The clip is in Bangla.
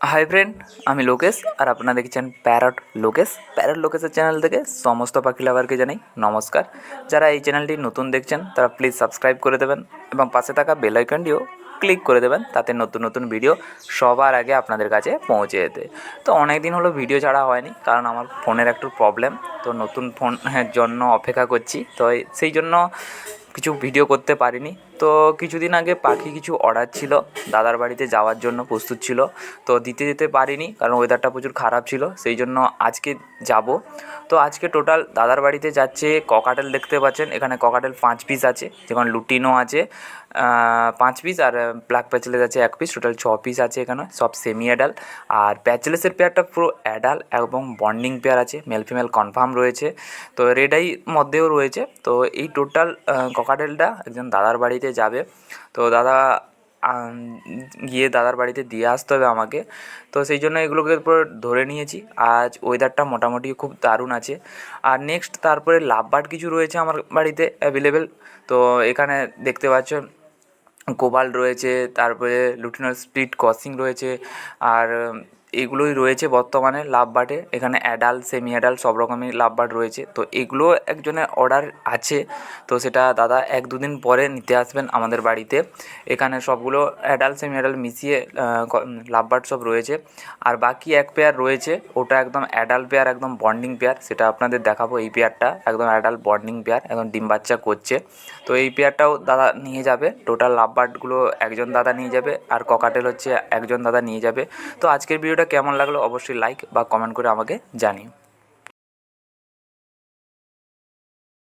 হাই ফ্রেন্ড আমি লোকেশ আর আপনারা দেখছেন প্যারট লোকেশ প্যারট লোকেশের চ্যানেল থেকে সমস্ত পাখি লাভারকে জানাই নমস্কার। যারা এই চ্যানেলটি নতুন দেখছেন, তারা প্লিজ সাবস্ক্রাইব করে দেবেন এবং পাশে থাকা বেল আইকনটিও ক্লিক করে দেবেন, তাতে নতুন নতুন ভিডিও সবার আগে আপনাদের কাছে পৌঁছে যেতে। তো অনেক দিন হলো ভিডিও ছাড়া হয়নি, কারণ আমার ফোনের একটু প্রবলেম তো নতুন ফোনের জন্য অপেক্ষা করছি, তো সেই জন্য কিছু ভিডিও করতে পারিনি। তো কিছুদিন আগে পাখি কিছু অর্ডার ছিল, দাদার বাড়িতে যাওয়ার জন্য প্রস্তুত ছিল, তো দিতে দিতে পারিনি কারণ ওয়েদারটা প্রচুর খারাপ ছিল, সেই জন্য আজকে যাব। তো আজকে টোটাল দাদার বাড়িতে যাচ্ছে ককাটেল দেখতে পাচ্ছেন, এখানে ককাটেল পাঁচ পিস আছে, যেমন লুটিনো আছে পাঁচ পিস আর ব্ল্যাক প্যাচেলেস আছে এক পিস টোটাল ছ পিস আছে এখানে, সব সেমি অ্যাডাল আর প্যাচেলেসের পেয়ারটা পুরো অ্যাডাল এবং বন্ডিং পেয়ার আছে মেল ফিমেল কনফার্ম রয়েছে। তো রেড আই মধ্যেও রয়েছে, তো এই টোটাল ককাটেলটা একজন দাদার বাড়িতে যাবে। তো দাদা গিয়ে দাদার বাড়িতে দিয়ে আসতে হবে আমাকে। তো সেই জন্য এগুলোকে পুরো ধরে নিয়েছি। আজ ওয়েদারটা মোটামুটি খুব দারুণ আছে। আর নেক্সট তারপরে লাভবার্ড কিছু রয়েছে আমার বাড়িতে অ্যাভেলেবেল তো এখানে দেখতে পাচ্ছ কোবাল্ট রয়েছে, তারপরে লুটিনাল স্প্লিট ক্রসিং রয়েছে। আর এগুলোই রয়েছে বর্তমানে লাভবার্ডে এখানে অ্যাডাল্ট সেমি অ্যাডাল্ট সব রকমই লাভবার্ড রয়েছে। তো এগুলো একজনের অর্ডার আছে। তো সেটা দাদা এক দুদিন পরে নিতে আসবেন আমাদের বাড়িতে। এখানে সবগুলো অ্যাডাল্ট সেমি অ্যাডাল্ট মিশিয়ে লাভবার্ড সব রয়েছে। আর বাকি এক পেয়ার রয়েছে। ওটা একদম অ্যাডাল্ট পেয়ার একদম বন্ডিং পেয়ার সেটা আপনাদের দেখাবো এই পেয়ারটা একদম অ্যাডাল্ট বন্ডিং পেয়ার একদম ডিম বাচ্চা করছে। তো এই পেয়ারটাও দাদা নিয়ে যাবে। টোটাল লাভবার্ডগুলো একজন দাদা নিয়ে যাবে। আর ককাটেল হচ্ছে একজন দাদা নিয়ে যাবে। তো আজকের ভিডিওটা কেমন লাগল অবশ্যই লাইক বা কমেন্ট করে আমাকে জানিও।